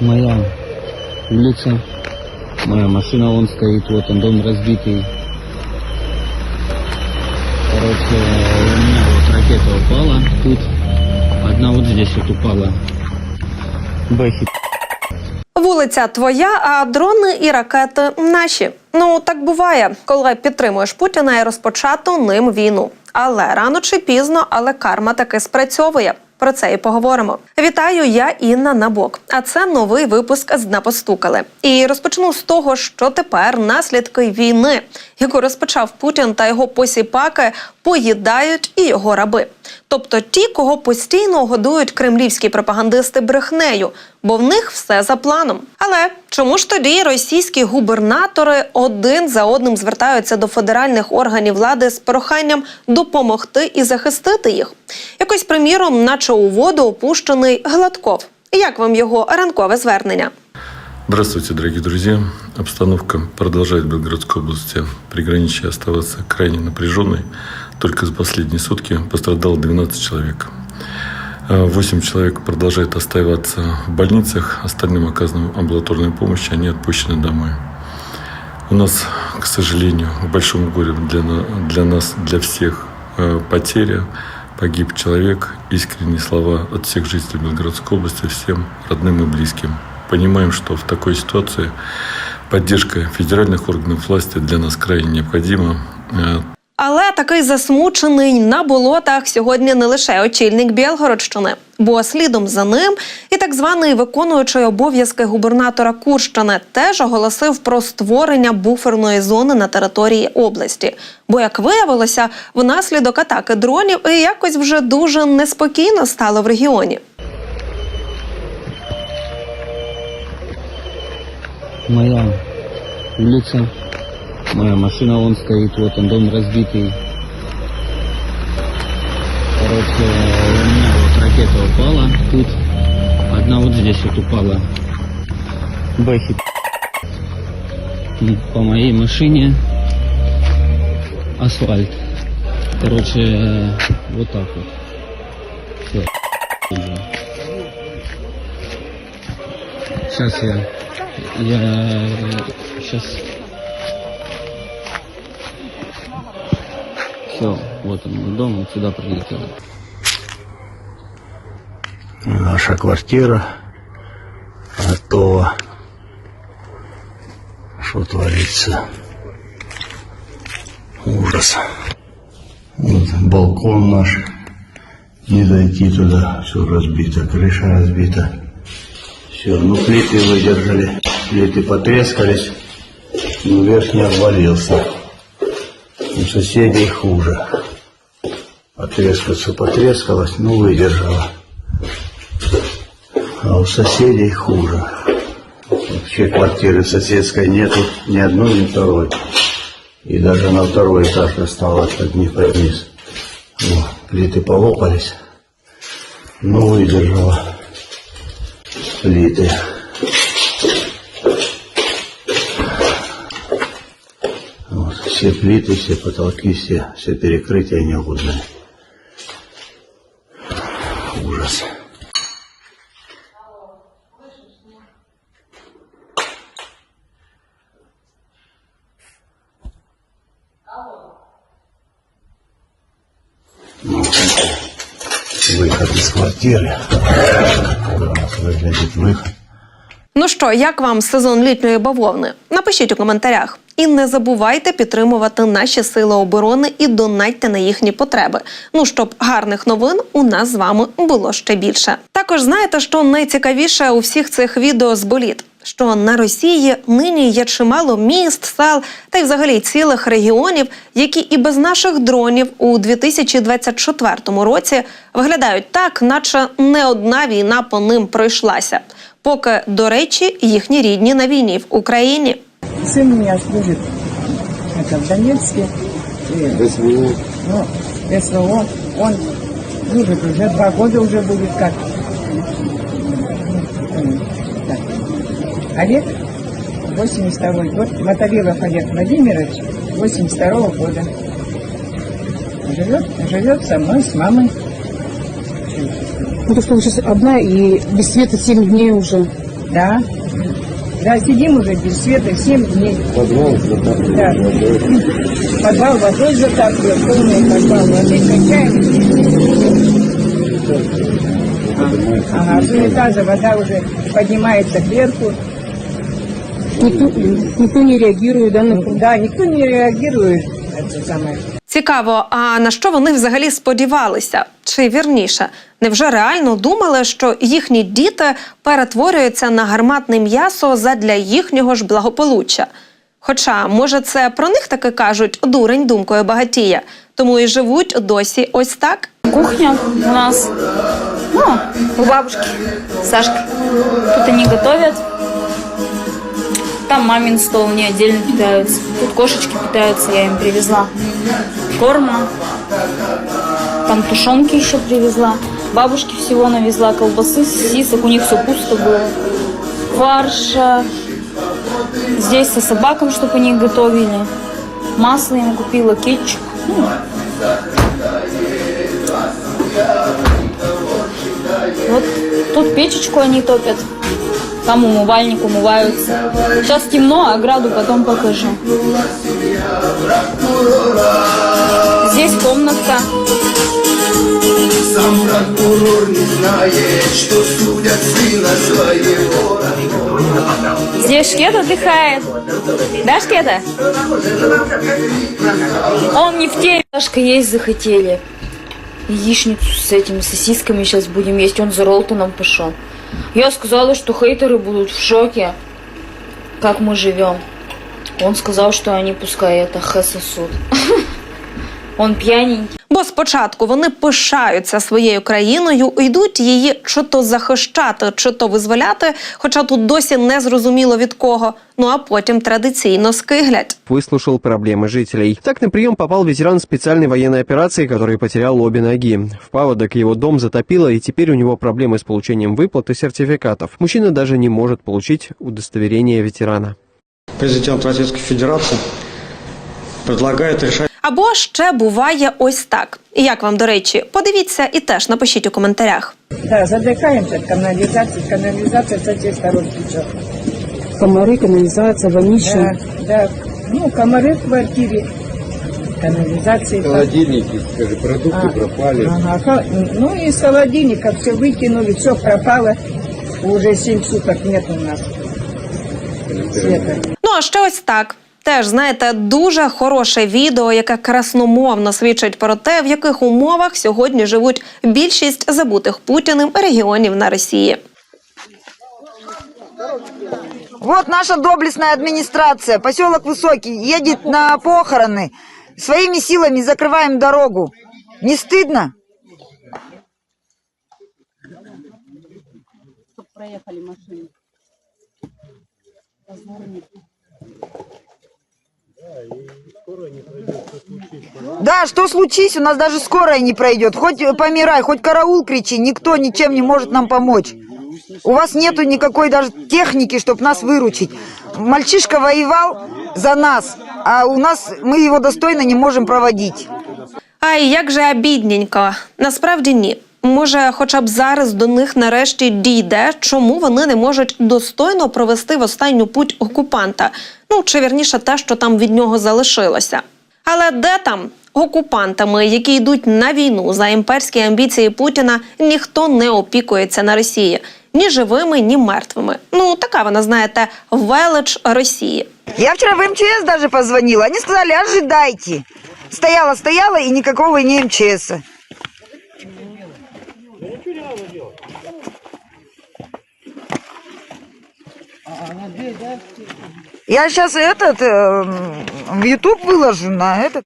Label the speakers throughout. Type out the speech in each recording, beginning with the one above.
Speaker 1: моя улица, моя машина вон стоит, вот он дом разбитый. Короче, у меня вот ракета упала тут, одна вот здесь вот упала. Бэхи
Speaker 2: Вулиця твоя, а дрони і ракети наші. Ну так буває, коли підтримуєш Путіна і розпочату ним війну. Але рано чи пізно, але карма таки спрацьовує. Про це і поговоримо. Вітаю, я Інна Набок. А це новий випуск з «Дна постукали. І розпочну з того, що тепер наслідки війни, яку розпочав Путін та його посіпаки, поїдають і його раби. Тобто ті, кого постійно годують кремлівські пропагандисти брехнею, бо в них все за планом. Але чому ж тоді російські губернатори один за одним звертаються до федеральних органів влади з проханням допомогти і захистити їх? Якось приміром, наче у воду опущений Гладков. Як вам його ранкове звернення?
Speaker 3: Здравствуйте, дорогие друзья. Обстановка продолжает в Белгородской области приграничье оставаться крайне напряженной. Только за последние сутки пострадало 12 человек. Э, Восемь человек продолжает оставаться в больницах. Остальным оказана амбулаторная помощь, они отпущены домой. У нас, к сожалению, в большом горе для, для нас, для всех э, потеря. Погиб человек. Искренние слова от всех жителей Белгородской области, всем родным и близким. Понимаем, что в такой ситуации поддержка федеральных органов власти для нас крайне необходима.
Speaker 2: Але такий засмучений на болотах сьогодні не лише очільник Білгородщини, бо слідом за ним і так званий виконуючий обов'язки губернатора Курщини теж оголосив про створення буферної зони на території області. Бо, як виявилося, внаслідок атаки дронів і якось вже дуже неспокійно стало в регіоні.
Speaker 1: моя улица, моя машина вон стоит, вот он дом разбитый. Короче, у меня вот ракета упала тут, одна вот здесь вот упала. Бэхи по моей машине асфальт. Короче, вот так вот. Всё, уже. Сейчас я, я сейчас. Все, вот он мой дом, вот сюда прилетел.
Speaker 4: Наша квартира готова. Что творится? Ужас. Вот балкон наш. Не дойти туда. Все разбито. Крыша разбита. Все. Ну, плиты выдержали. Плиты потрескались. Но верх не обвалился. У соседей хуже. Потрескаться потрескалось, но выдержала. А у соседей хуже. Вообще квартиры соседской нету ни одной, ни второй. И даже на второй этаж осталось одни вниз. О, плиты полопались. Ну, выдержала плиты. все плиты, все потолки, все, все перекрытия негодные. Ужас. Ну, это выход из квартиры. Как у нас выглядит выход.
Speaker 2: Ну що, як вам сезон літньої бавовни? Напишіть у коментарях. І не забувайте підтримувати наші сили оборони і донатьте на їхні потреби. Ну щоб гарних новин у нас з вами було ще більше. Також знаєте, що найцікавіше у всіх цих відео з боліт? Що на Росії нині є чимало міст, сел та й взагалі цілих регіонів, які і без наших дронів у 2024 році виглядають так, наче не одна війна по ним пройшлася. Поки, до речі, їхні рідні на війні в Україні.
Speaker 5: Сын у меня служит это, в Донецке. И, СВО. Ну, СВО. Он служит уже два года уже будет как. Так. Олег, 82 год. Мотовилов Олег Владимирович, 82 года. Живет, живет со мной, с мамой.
Speaker 6: Ну, то, что вы сейчас одна и без света 7 дней уже.
Speaker 5: Да. Да, сидим уже без света 7 дней.
Speaker 4: Подвал
Speaker 5: Да. Подвал водой затапливает, полный подвал воды качаем. Ага, с унитаза вода уже поднимается кверху.
Speaker 6: Никто, никто не реагирует, да, на
Speaker 5: Да, никто не реагирует. Это самое.
Speaker 2: Цікаво, а на що вони взагалі сподівалися? Чи вірніше, невже реально думали, що їхні діти перетворюються на гарматне м'ясо задля їхнього ж благополуччя? Хоча, може, це про них таки кажуть дурень думкою багатія, тому і живуть досі ось так.
Speaker 7: Кухня у нас, ну, у бабушки, Сашки. Тут они готовят. Там мамин стол, они отдельно питаются. Тут кошечки питаются, я им привезла. Корма. Там тушенки еще привезла. Бабушке всего навезла, колбасы, сосисок, у них все пусто было. Фарша. Здесь со собакам, чтобы они готовили. Масло им купила, кетчуп. Ну, Вот тут печечку они топят. Там умывальник умываются. Сейчас темно, а ограду потом покажу. Здесь комнатка.
Speaker 8: Сам прокурор не знает, что судят сына своего.
Speaker 7: Здесь Шкет отдыхает. Да, Шкета? Он не в теме. Сашка есть захотели. Яичницу с этими сосисками сейчас будем есть. Он за Ролтоном пошел. Я сказала, что хейтеры будут в шоке, как мы живем. Он сказал, что они пускай это х сосут. Он пьяненький.
Speaker 2: Бо спочатку вони пишаються своєю країною, йдуть її чи то захищати, чи то визволяти, хоча тут досі не зрозуміло від кого. Ну а потім традиційно скиглять.
Speaker 9: выслушал проблемы жителей. Так на прием попал ветеран специальной военной операции, который потерял обе ноги. В паводок его дом затопило, и теперь у него проблемы с получением выплат и сертификатов. Мужчина даже не может получить удостоверение ветерана.
Speaker 10: Президент Российской Федерации предлагает решать
Speaker 2: Або ще буває ось так. І як вам, до речі, подивіться і теж напишіть у коментарях.
Speaker 5: Да, задыхаемся от канализации. Канализация со всех сторон течет.
Speaker 6: комары, канализация, вонища.
Speaker 5: Да, да. Ну, комары в квартире. Канализации.
Speaker 4: Холодильники, скажи, продукты
Speaker 5: А,
Speaker 4: пропали.
Speaker 5: Ага, хо- ну и из холодильника все выкинули, все пропало. Уже 7 суток нет у нас света.
Speaker 2: Ну а ще ось так. Теж знаєте, дуже хороше відео, яке красномовно свідчить про те, в яких умовах сьогодні живуть більшість забутих путіним регіонів на Росії.
Speaker 11: Вот наша доблестная администрация, поселок Высокий, едет на похороны. Своими силами закрываем дорогу. Не стыдно? Да, что случись, у нас даже скорая не пройдет. Хоть помирай, хоть караул кричи, никто ничем не может нам помочь. У вас нету никакой даже техники, чтобы нас выручить. Мальчишка воевал за нас, а у нас мы его достойно не можем проводить.
Speaker 2: Ай, як же обідненько. Насправді ні. Може, хоча б зараз до них нарешті дійде, чому вони не можуть достойно провести в останню путь окупанта. Ну чи вірніше те, що там від нього залишилося. Але де там окупантами, які йдуть на війну за імперські амбіції Путіна, ніхто не опікується на Росії ні живими, ні мертвими. Ну така вона, знаєте, велич Росії.
Speaker 11: Я вчера в МЧС даже позвонила. Они сказали, ожидайте. Стояла, стояла и никакого не МЧС. Я сейчас этот э, в YouTube выложу на этот.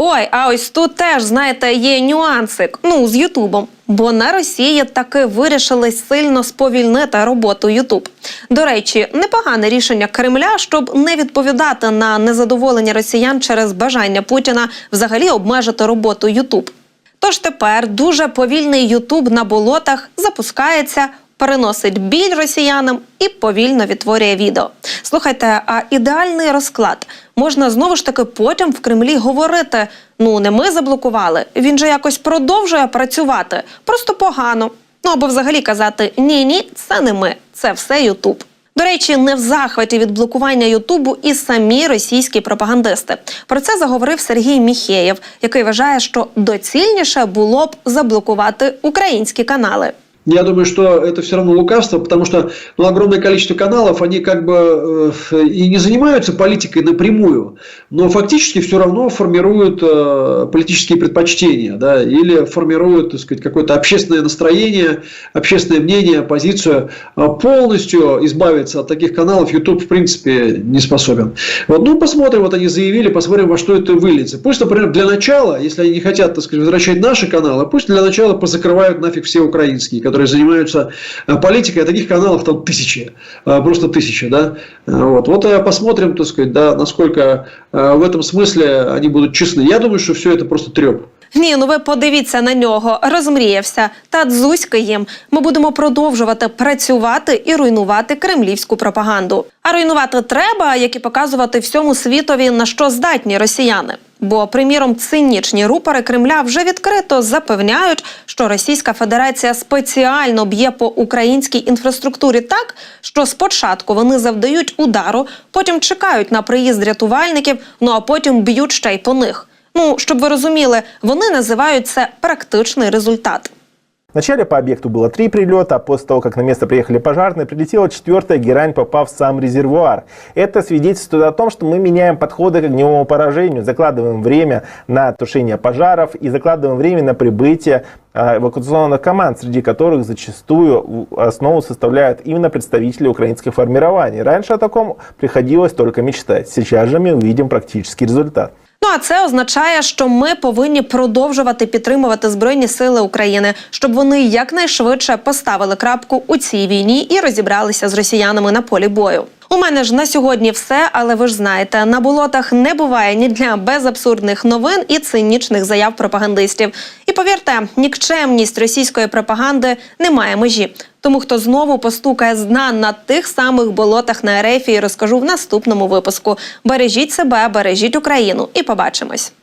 Speaker 2: Ой, а ось тут теж, знаєте, є нюансик. Ну, з Ютубом. Бо на Росії таки вирішили сильно сповільнити роботу Ютуб. До речі, непогане рішення Кремля, щоб не відповідати на незадоволення росіян через бажання Путіна взагалі обмежити роботу Ютуб. Тож тепер дуже повільний Ютуб на болотах запускається, переносить біль росіянам і повільно відтворює відео. Слухайте, а ідеальний розклад можна знову ж таки потім в Кремлі говорити: ну не ми заблокували, він же якось продовжує працювати, просто погано. Ну або взагалі казати ні, ні, це не ми, це все Ютуб. До речі, не в захваті від блокування Ютубу і самі російські пропагандисти. Про це заговорив Сергій Міхеєв, який вважає, що доцільніше було б заблокувати українські канали.
Speaker 12: Я думаю, что это все равно лукавство, потому что ну, огромное количество каналов, они как бы э, и не занимаются политикой напрямую, но фактически все равно формируют э, политические предпочтения, да, или формируют, так сказать, какое-то общественное настроение, общественное мнение, позицию. А Полностью избавиться от таких каналов YouTube, в принципе, не способен. Вот, ну, посмотрим, вот они заявили, посмотрим, во что это выльется. Пусть, например, для начала, если они не хотят, так сказать, возвращать наши каналы, пусть для начала позакрывают нафиг все украинские, которые занимаются э, политикой, а таких каналов там тысячи, э, просто тысячи, да. Э, Вот, вот э, посмотрим, так сказать, да, насколько э, в этом смысле они будут честны. Я думаю, что все это просто треп.
Speaker 2: Ні, ну ви подивіться на нього, розмріявся та дзузьки їм. Ми будемо продовжувати працювати і руйнувати кремлівську пропаганду. А руйнувати треба, як і показувати всьому світові на що здатні росіяни. Бо, приміром, цинічні рупори Кремля вже відкрито запевняють, що Російська Федерація спеціально б'є по українській інфраструктурі так, що спочатку вони завдають удару, потім чекають на приїзд рятувальників, ну а потім б'ють ще й по них. Ну, щоб ви розуміли, вони називають це практичний результат.
Speaker 13: Вначале по объекту было три прилета, а после того, как на место приехали пожарные, прилетела четвертая герань, попав в сам резервуар. Это свидетельствует о том, что мы меняем подходы к огневому поражению, закладываем время на тушение пожаров и закладываем время на прибытие а, эвакуационных команд, среди которых зачастую основу составляют именно представители украинских формирований. Раньше о таком приходилось только мечтать. Сейчас же мы увидим практический результат.
Speaker 2: Ну а це означає, що ми повинні продовжувати підтримувати збройні сили України, щоб вони якнайшвидше поставили крапку у цій війні і розібралися з росіянами на полі бою. У мене ж на сьогодні все, але ви ж знаєте, на болотах не буває ні дня без абсурдних новин і цинічних заяв пропагандистів. І повірте, нікчемність російської пропаганди не має межі. Тому хто знову постукає з дна на тих самих болотах на Ерефії, розкажу в наступному випуску. Бережіть себе, бережіть Україну і побачимось.